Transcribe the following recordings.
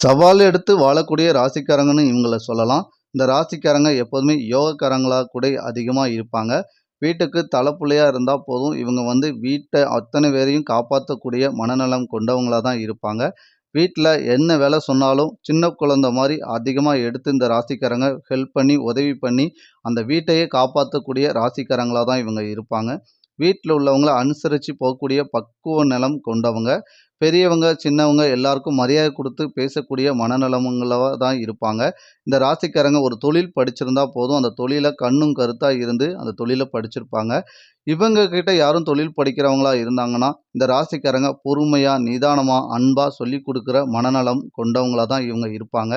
சவால் எடுத்து வாழக்கூடிய ராசிக்காரங்கன்னு இவங்களை சொல்லலாம். இந்த ராசிக்காரங்க எப்போதுமே யோகக்காரங்களாக கூட அதிகமாக இருப்பாங்க. வீட்டுக்கு தலைப்புள்ளையா இருந்தால் போதும், இவங்க வந்து வீட்டை அத்தனை பேரையும் காப்பாற்றக்கூடிய மனநலம் கொண்டவங்களாக தான் இருப்பாங்க. வீட்டில் என்ன வேலை சொன்னாலும், சின்ன குழந்தை மாதிரி அதிகமாக எடுத்து இந்த ராசிக்காரங்க ஹெல்ப் பண்ணி, உதவி பண்ணி, அந்த வீட்டையே காப்பாற்றக்கூடிய ராசிக்காரங்களாக தான் இவங்க இருப்பாங்க. வீட்டில் உள்ளவங்களை அனுசரித்து போகக்கூடிய பக்குவ நிலம் கொண்டவங்க. பெரியவங்க, சின்னவங்க எல்லாருக்கும் மரியாதை கொடுத்து பேசக்கூடிய மனநலமங்களாக தான் இருப்பாங்க. இந்த ராசிக்காரங்க ஒரு தொழில் படிச்சிருந்தா போதும், அந்த தொழிலை கண்ணும் கருத்தாக இருந்து அந்த தொழிலை படிச்சிருப்பாங்க. இவங்க கிட்ட யாரும் தொழில் படிக்கிறவங்களா இருந்தாங்கன்னா, இந்த ராசிக்காரங்க பொறுமையா, நிதானமா, அன்பா சொல்லிக் கொடுக்குற மனநலம் கொண்டவங்களா தான் இவங்க இருப்பாங்க.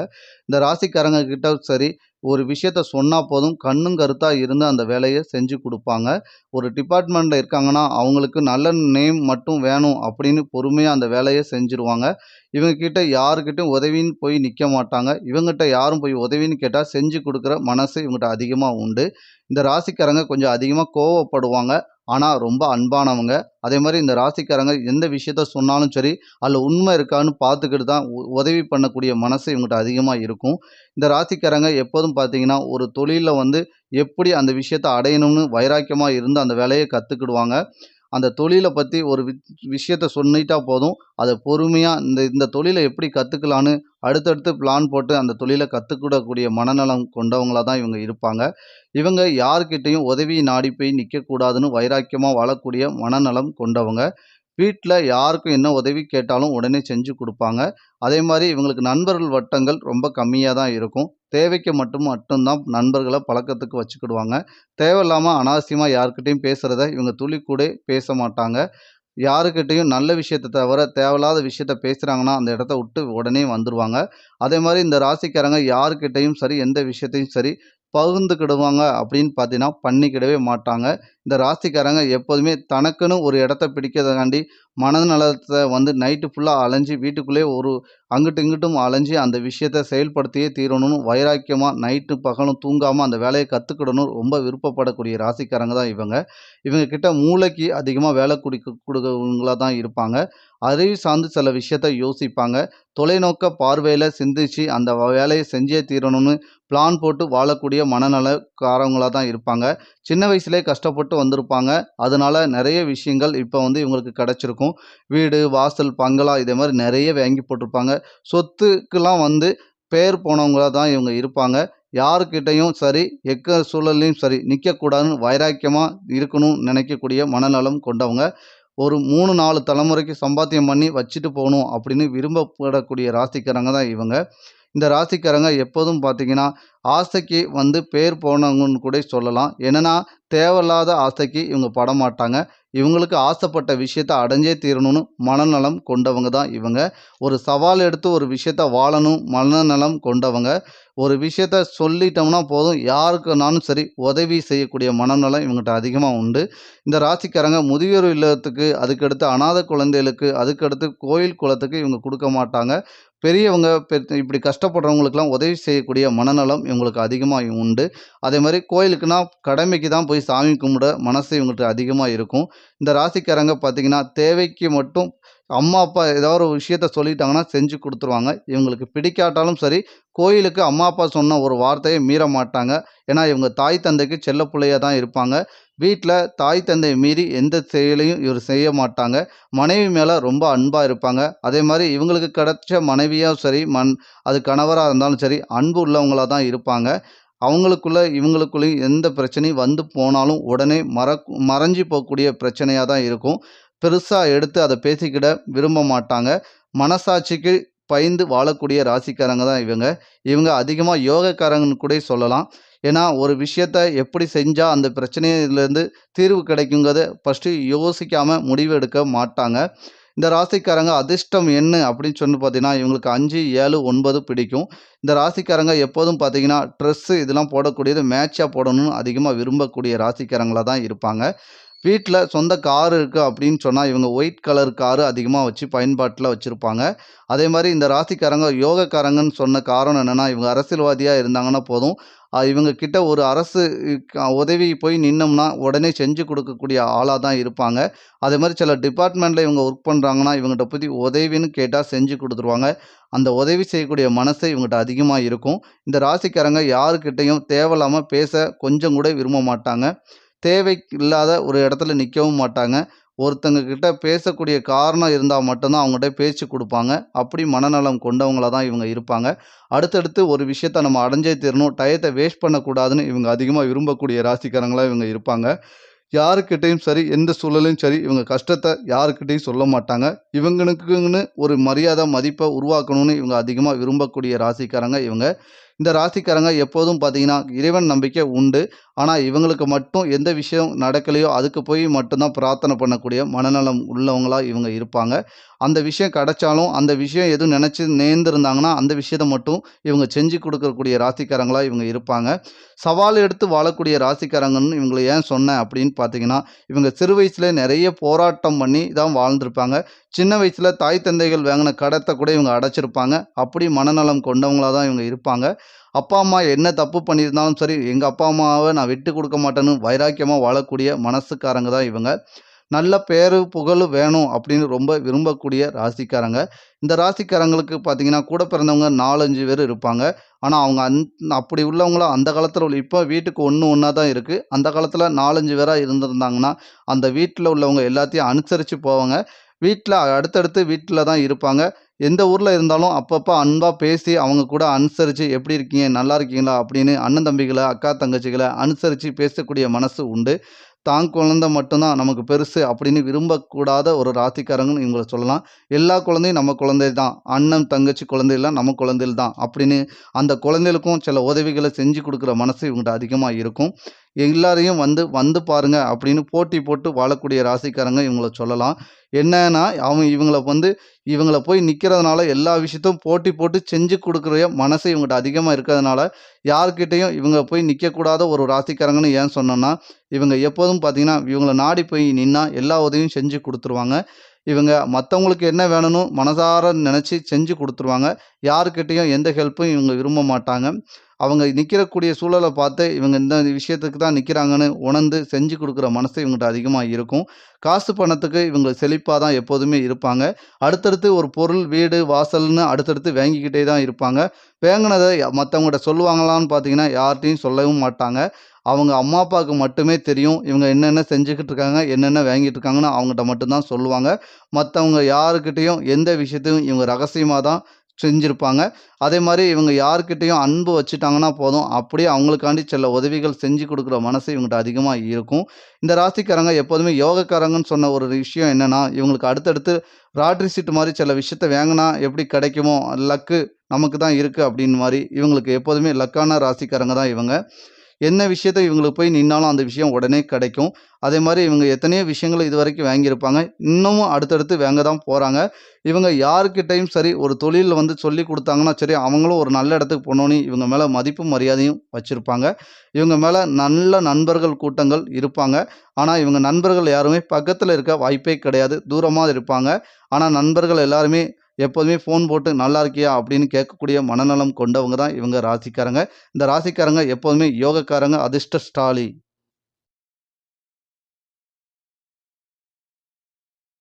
இந்த ராசிக்காரங்க கிட்ட சரி, ஒரு விஷயத்த சொன்னா போதும், கண்ணும் கருத்தா இருந்து அந்த வேலையை செஞ்சு கொடுப்பாங்க ஒரு டிபார்ட்மெண்ட்ல இருக்காங்கன்னா, அவங்களுக்கு நல்ல நேம் மட்டும் வேணும் அப்படின்னு பொறுமையா அந்த வேலையை செஞ்சுருவாங்க. இவங்க கிட்ட உதவின்னு போய் நிற்க மாட்டாங்க. இவங்ககிட்ட யாரும் போய் உதவின்னு கேட்டால் செஞ்சு கொடுக்குற மனசு இவங்ககிட்ட அதிகமாக உண்டு. இந்த ராசிக்காரங்க கொஞ்சம் அதிகமாக கோவப்படுவாங்க. ஆனால் ரொம்ப அன்பானவங்க. அதே மாதிரி இந்த ராசிக்காரங்க எந்த விஷயத்த சொன்னாலும் சரி, அதில் உண்மை இருக்கான்னு பார்த்துக்கிட்டு தான் உ உதவி பண்ணக்கூடிய மனசு இவங்ககிட்ட அதிகமாக இருக்கும். இந்த ராசிக்காரங்க எப்போதும் பார்த்தீங்கன்னா, ஒரு தொழிலில் வந்து எப்படி அந்த விஷயத்த அடையணும்னு வைராக்கியமாக இருந்து அந்த வேலையை கற்றுக்கிடுவாங்க அந்த தொழிலை பற்றி ஒரு வி விஷயத்த சொல்லிட்டா போதும், அதை பொறுமையாக இந்த இந்த தொழிலை எப்படி கற்றுக்கலான்னு அடுத்தடுத்து பிளான் போட்டு அந்த தொழிலை கற்றுக்கூடக்கூடிய மனநலம் கொண்டவங்களாக தான் இவங்க இருப்பாங்க. இவங்க யார்கிட்டையும் உதவி நாடி போய் நிற்கக்கூடாதுன்னு வைராக்கியமாக வாழக்கூடிய மனநலம் கொண்டவங்க. வீட்டில் யாருக்கும் என்ன உதவி கேட்டாலும் உடனே செஞ்சு கொடுப்பாங்க அதே மாதிரி இவங்களுக்கு நண்பர்கள் வட்டங்கள் ரொம்ப கம்மியாக தான் இருக்கும். தேவைக்கு மட்டும் மட்டும்தான் நண்பர்களை பழக்கத்துக்கு வச்சுக்கிடுவாங்க. தேவையில்லாமல் அனாவசியமாக யாருக்கிட்டையும் பேசுகிறத இவங்க துளி கூட பேச மாட்டாங்க. யாருக்கிட்டையும் நல்ல விஷயத்த தவிர தேவையில்லாத விஷயத்த பேசுகிறாங்கன்னா அந்த இடத்த விட்டு உடனே வந்துடுவாங்க அதே மாதிரி இந்த ராசிக்காரங்க யாருக்கிட்டையும் சரி, எந்த விஷயத்தையும் சரி, பகிர்ந்துக்கிடுவாங்க அப்படின்னு பார்த்தீங்கன்னா, பண்ணிக்கிடவே மாட்டாங்க. இந்த ராசிக்காரங்க எப்போதுமே தனக்குன்னு ஒரு இடத்த பிடிக்கிறதுக்காண்டி, மனநலத்தை வந்து நைட்டு ஃபுல்லாக அலைஞ்சு வீட்டுக்குள்ளேயே ஒரு அங்கிட்டும் இங்கிட்டும் அலைஞ்சு அந்த விஷயத்தை செயல்படுத்தியே தீரணும்னு வைராக்கியமாக நைட்டு பகலும் தூங்காமல் அந்த வேலையை கற்றுக்கிடணும் ரொம்ப விருப்பப்படக்கூடிய ராசிக்காரங்க தான் இவங்க. இவங்க கிட்ட மூளைக்கு அதிகமாக வேலை குடுக்க கொடுக்கறவங்களாக தான் இருப்பாங்க. அறிவு சார்ந்து சில விஷயத்த யோசிப்பாங்க. தொலைநோக்க பார்வையில் சிந்திச்சு அந்த வேலையை செஞ்சே தீரணும்னு பிளான் போட்டு வாழக்கூடிய மனநலக்காரவங்களாக தான் இருப்பாங்க. சின்ன வயசுலேயே கஷ்டப்பட்டு வந்திருப்பாங்க. அதனால நிறைய விஷயங்கள் இப்போ வந்து இவங்களுக்கு கிடச்சிருக்கும் வீடு, வாசல், பங்களா இதே மாதிரி நிறைய வாங்கி போட்டிருப்பாங்க. சொத்துக்கெல்லாம் வந்து பேர் போனவங்களா தான் இவங்க இருப்பாங்க. யாருக்கிட்டையும் சரி, எக்க சூழல்லையும் சரி, நிற்கக்கூடாதுன்னு வைராக்கியமாக இருக்கணும்னு நினைக்கக்கூடிய மனநலம் கொண்டவங்க. ஒரு 3, 4 தலைமுறைக்கு சம்பாத்தியம் பண்ணி வச்சுட்டு போகணும் அப்படின்னு விரும்பப்படக்கூடிய ராசிக்காரங்க தான் இவங்க. இந்த ராசிக்காரங்க எப்போதும் பார்த்தீங்கன்னா, ஆசைக்கு வந்து பேர் போனவங்கன்னு கூட சொல்லலாம். என்னென்னா தேவையில்லாத ஆசைக்கு இவங்க படமாட்டாங்க. இவங்களுக்கு ஆசைப்பட்ட விஷயத்த அடைஞ்சே தீரணும்னு மனநலம் கொண்டவங்க தான் இவங்க. ஒரு சவால் எடுத்து ஒரு விஷயத்த வாழணும் மனநலம் கொண்டவங்க. ஒரு விஷயத்த சொல்லிட்டோம்னா போதும், யாருக்குனாலும் சரி உதவி செய்யக்கூடிய மனநலம் இவங்ககிட்ட அதிகமாக உண்டு. இந்த ராசிக்காரங்க முதியோர் இல்லத்துக்கு, அதுக்கடுத்து அனாதை குழந்தைகளுக்கு, அதுக்கடுத்து கோயில், குளத்துக்கு இவங்க கொடுக்க மாட்டாங்க. பெரியவங்க பெத் இப்படி கஷ்டப்படுறவங்களுக்கெல்லாம் உதவி செய்யக்கூடிய மனநலம் இவங்களுக்கு அதிகமாக உண்டு. அதே மாதிரி கோயிலுக்குன்னா கடமைக்கு தான் போய் சாமி கும்பிட மனசு இவங்களுக்கு அதிகமாக இருக்கும். இந்த ராசிக்காரங்க பார்த்தீங்கன்னா, தேவைக்கு மட்டும் அம்மா, அப்பா ஏதாவது ஒரு விஷயத்த சொல்லிட்டாங்கன்னா செஞ்சு கொடுத்துருவாங்க இவங்களுக்கு பிடிக்காட்டாலும் சரி, கோயிலுக்கு அம்மா, அப்பா சொன்ன ஒரு வார்த்தையை மீற மாட்டாங்க. ஏன்னா, இவங்க தாய், தந்தைக்கு செல்ல பிள்ளையாக தான் இருப்பாங்க. வீட்டில் தாய், தந்தை மீறி எந்த செயலையும் இவர் செய்ய மாட்டாங்க. மனைவி மேலே ரொம்ப அன்பாக இருப்பாங்க. அதே மாதிரி இவங்களுக்கு கிடைச்ச மனைவியாக சரி, மண் அது கணவராக இருந்தாலும் சரி, அன்பு உள்ளவங்களாக தான் இருப்பாங்க. அவங்களுக்குள்ள இவங்களுக்குள்ளேயும் எந்த பிரச்சனையும் வந்து போனாலும் உடனே மற மறைஞ்சி போகக்கூடிய பிரச்சனையாக தான் இருக்கும். பெருசாக எடுத்து அதை பேசிக்கிட விரும்ப மாட்டாங்க. மனசாட்சிக்கு பயந்து வாழக்கூடிய ராசிக்காரங்க தான் இவங்க. இவங்க அதிகமாக யோகக்காரங்கன்னு கூட சொல்லலாம். ஏன்னா, ஒரு விஷயத்த எப்படி செஞ்சால் அந்த பிரச்சனையிலேருந்து தீர்வு கிடைக்குங்கிறத ஃபஸ்ட்டு யோசிக்காமல் முடிவு எடுக்க மாட்டாங்க. இந்த ராசிக்காரங்க அதிர்ஷ்டம் என்ன அப்படின்னு சொல்லி பார்த்தீங்கன்னா, இவங்களுக்கு 5, 7, 9 பிடிக்கும். இந்த ராசிக்காரங்க எப்போதும் பார்த்தீங்கன்னா, ட்ரெஸ்ஸு இதெல்லாம் போடக்கூடியது மேட்சாக போடணும்னு அதிகமாக விரும்பக்கூடிய ராசிக்காரங்களாக தான் இருப்பாங்க. வீட்டில் சொந்த கார் இருக்குது அப்படின்னு சொன்னால் இவங்க ஒயிட் கலர் காரு அதிகமாக வச்சு பயன்பாட்டில் வச்சுருப்பாங்க அதே மாதிரி இந்த ராசிக்காரங்க யோகக்காரங்கன்னு சொன்ன காரணம் என்னென்னா இவங்க அரசியல்வாதியாக இருந்தாங்கன்னா போதும், இவங்க கிட்ட ஒரு அரசு உதவி போய் நின்னோம்னா, உடனே செஞ்சு கொடுக்கக்கூடிய ஆளாக தான் இருப்பாங்க. அதே மாதிரி சில டிபார்ட்மெண்ட்டில் இவங்க ஒர்க் பண்ணுறாங்கன்னா இவங்ககிட்ட பற்றி உதவின்னு கேட்டால் செஞ்சு கொடுத்துருவாங்க அந்த உதவி செய்யக்கூடிய மனசு இவங்ககிட்ட அதிகமாக இருக்கும். இந்த ராசிக்காரங்க யாருக்கிட்டேயும் தேவையில்லாமல் பேச கொஞ்சம் கூட விரும்ப மாட்டாங்க. தேவை இல்லாத ஒரு இடத்துல நிற்கவும் மாட்டாங்க. ஒருத்தங்க கிட்ட பேசக்கூடிய காரணம் இருந்தால் மட்டும்தான் அவங்ககிட்ட பேச்சு கொடுப்பாங்க அப்படி மனநலம் கொண்டவங்களா தான் இவங்க இருப்பாங்க. அடுத்தடுத்து ஒரு விஷயத்த நம்ம அடைஞ்சே தீரணும், டயத்தை வேஸ்ட் பண்ணக்கூடாதுன்னு இவங்க அதிகமாக விரும்பக்கூடிய ராசிக்காரங்களாக இவங்க இருப்பாங்க. யாருக்கிட்டேயும் சரி, எந்த சூழலையும் சரி, இவங்க கஷ்டத்தை யாருக்கிட்டேயும் சொல்ல மாட்டாங்க. இவங்களுக்குன்னு ஒரு மரியாதை மதிப்பை உருவாக்கணும்னு இவங்க அதிகமாக விரும்பக்கூடிய ராசிக்காரங்க இவங்க. இந்த ராசிக்காரங்க எப்போதும் பார்த்தீங்கன்னா, இறைவன் நம்பிக்கை உண்டு. ஆனால் இவங்களுக்கு மட்டும் எந்த விஷயம் நடக்கலையோ, அதுக்கு போய் மட்டும்தான் பிரார்த்தனை பண்ணக்கூடிய மனநலம் உள்ளவங்களா இவங்க இருப்பாங்க. அந்த விஷயம் கிடைச்சாலும், அந்த விஷயம் எதுவும் நினச்சி நேர்ந்திருந்தாங்கன்னா, அந்த விஷயத்த மட்டும் இவங்க செஞ்சு கொடுக்கக்கூடிய ராசிக்காரங்களாக இவங்க இருப்பாங்க. சவால் எடுத்து வாழக்கூடிய ராசிக்காரங்கன்னு இவங்களை ஏன் சொன்னேன் அப்படின்னு பார்த்தீங்கன்னா, இவங்க சிறு வயசுல நிறைய போராட்டம் பண்ணி தான் வாழ்ந்திருப்பாங்க. சின்ன வயசில் தாய் தந்தைகள் வாங்கின கடத்தை கூட இவங்க அடைச்சிருப்பாங்க. அப்படி மனநலம் கொண்டவங்களாக தான் இவங்க இருப்பாங்க. அப்பா, அம்மா என்ன தப்பு பண்ணியிருந்தாலும் சரி, எங்கள் அப்பா, அம்மாவை நான் விட்டு கொடுக்க மாட்டேன்னு வைராக்கியமாக வாழக்கூடிய மனசுக்காரங்க தான் இவங்க. நல்ல பேரு, புகழு வேணும் அப்படின்னு ரொம்ப விரும்பக்கூடிய ராசிக்காரங்க. இந்த ராசிக்காரங்களுக்கு பார்த்தீங்கன்னா, கூட பிறந்தவங்க 4, 5 பேர் இருப்பாங்க. ஆனால் அவங்க அந் அப்படி உள்ளவங்களாம் அந்த காலத்தில் உள்ள இப்போ வீட்டுக்கு 1, 1 தான் இருக்குது அந்த காலத்தில் நாலஞ்சு பேராக இருந்திருந்தாங்கன்னா, அந்த வீட்டில் உள்ளவங்க எல்லாத்தையும் அனுசரித்து போவாங்க. வீட்டில் அடுத்தடுத்து வீட்டில் தான் இருப்பாங்க. எந்த ஊரில் இருந்தாலும் அப்பப்போ அன்பாக பேசி, அவங்க கூட அனுசரித்து "எப்படி இருக்கீங்க? நல்லா இருக்கீங்களா?" அப்படின்னு அண்ணன் தம்பிகளை அக்கா தங்கச்சிகளை அனுசரித்து பேசக்கூடிய மனசு உண்டு. தான் குழந்தை மட்டும்தான் நமக்கு பெருசு அப்படின்னு விரும்பக்கூடாத ஒரு ராசிக்காரங்கன்னு இவங்கள சொல்லலாம். எல்லா குழந்தையும் நம்ம குழந்தை தான். அண்ணன், தங்கச்சி குழந்தைகள்லாம் நம்ம குழந்தைகள் தான் அப்படின்னு அந்த குழந்தைகளுக்கும் சில உதவிகளை செஞ்சு கொடுக்குற மனசு இவங்கள்ட்ட அதிகமாக இருக்கும். எல்லாரையும் வந்து வந்து பாருங்க அப்படின்னு போட்டி போட்டு வாழக்கூடிய ராசிக்காரங்க இவங்கள சொல்லலாம். என்னன்னா, அவங்க இவங்களை வந்து இவங்கள போய் நிற்கிறதுனால எல்லா விஷயத்தையும் போட்டி போட்டு செஞ்சு கொடுக்குற மனசு இவங்ககிட்ட அதிகமாக இருக்கிறதுனால, யார்கிட்டையும் இவங்க போய் நிற்கக்கூடாத ஒரு ராசிக்காரங்கன்னு ஏன் சொன்னேன்னா, இவங்க எப்போதும் பார்த்தீங்கன்னா, இவங்களை நாடி போய் நின்னா எல்லா உதவியும் செஞ்சு கொடுத்துருவாங்க இவங்க மற்றவங்களுக்கு என்ன வேணும்னு மனசார நினச்சி செஞ்சு கொடுத்துருவாங்க யாருக்கிட்டேயும் எந்த ஹெல்ப்பும் இவங்க விரும்ப மாட்டாங்க. அவங்க நிற்கிறக்கூடிய சூழலை பார்த்து, இவங்க இந்த விஷயத்துக்கு தான் நிற்கிறாங்கன்னு உணர்ந்து செஞ்சு கொடுக்குற மனசு இவங்ககிட்ட அதிகமாக இருக்கும். காசு பணத்துக்கு இவங்க செழிப்பாக தான் எப்போதுமே இருப்பாங்க. அடுத்தடுத்து ஒரு பொருள், வீடு, வாசல்னு அடுத்தடுத்து வாங்கிக்கிட்டே தான் இருப்பாங்க. வாங்கினதை மற்றவங்கள்ட்ட சொல்லுவாங்களான்னு பார்த்தீங்கன்னா, யார்ட்டயும் சொல்லவும் மாட்டாங்க. அவங்க அம்மா, அப்பாவுக்கு மட்டுமே தெரியும். இவங்க என்னென்ன செஞ்சுக்கிட்டு இருக்காங்க, என்னென்ன வாங்கிட்டு இருக்காங்கன்னு அவங்ககிட்ட மட்டும்தான் சொல்லுவாங்க. மற்றவங்க யாருக்கிட்டேயும் எந்த விஷயத்தையும் இவங்க ரகசியமாக தான் செஞ்சுருப்பாங்க அதே மாதிரி இவங்க யாருக்கிட்டேயும் அன்பு வச்சுட்டாங்கன்னா போதும், அப்படியே அவங்களுக்காண்டி சில உதவிகள் செஞ்சு கொடுக்குற மனசு இவங்ககிட்ட அதிகமாக இருக்கும். இந்த ராசிக்காரங்க எப்போதுமே யோகக்காரங்கன்னு சொன்ன ஒரு விஷயம் என்னென்னா இவங்களுக்கு அடுத்தடுத்து ராட்ரி சீட்டு மாதிரி சில விஷயத்த வாங்கினா எப்படி கிடைக்குமோ, லக்கு நமக்கு தான் இருக்குது அப்படின்னு மாதிரி இவங்களுக்கு எப்போதுமே லக்கான ராசிக்காரங்க தான் இவங்க. என்ன விஷயத்த இவங்களுக்கு போய் நின்னாலும் அந்த விஷயம் உடனே கிடைக்கும். அதே மாதிரி இவங்க எத்தனையோ விஷயங்கள இதுவரைக்கும் வாங்கியிருப்பாங்க. இன்னமும் அடுத்தடுத்து வாங்க தான் போகிறாங்க இவங்க யாருக்கிட்டையும் சரி, ஒரு தொழிலில் வந்து சொல்லிக் கொடுத்தாங்கன்னா சரி, அவங்களும் ஒரு நல்ல இடத்துக்கு போனோனே இவங்க மேலே மதிப்பும், மரியாதையும் வச்சுருப்பாங்க இவங்க மேலே நல்ல நண்பர்கள் கூட்டங்கள் இருப்பாங்க. ஆனால் இவங்க நண்பர்கள் யாருமே பக்கத்தில் இருக்க வாய்ப்பே கிடையாது. தூரமாக இருப்பாங்க. ஆனால் நண்பர்கள் எல்லாருமே எப்போதுமே ஃபோன் போட்டு "நல்லா இருக்கியா?" அப்படின்னு கேட்கக்கூடிய மனநலம் கொண்டவங்க தான் இவங்க ராசிக்காரங்க. இந்த ராசிக்காரங்க எப்போதுமே யோகக்காரங்க, அதிர்ஷ்டஸ்டாலி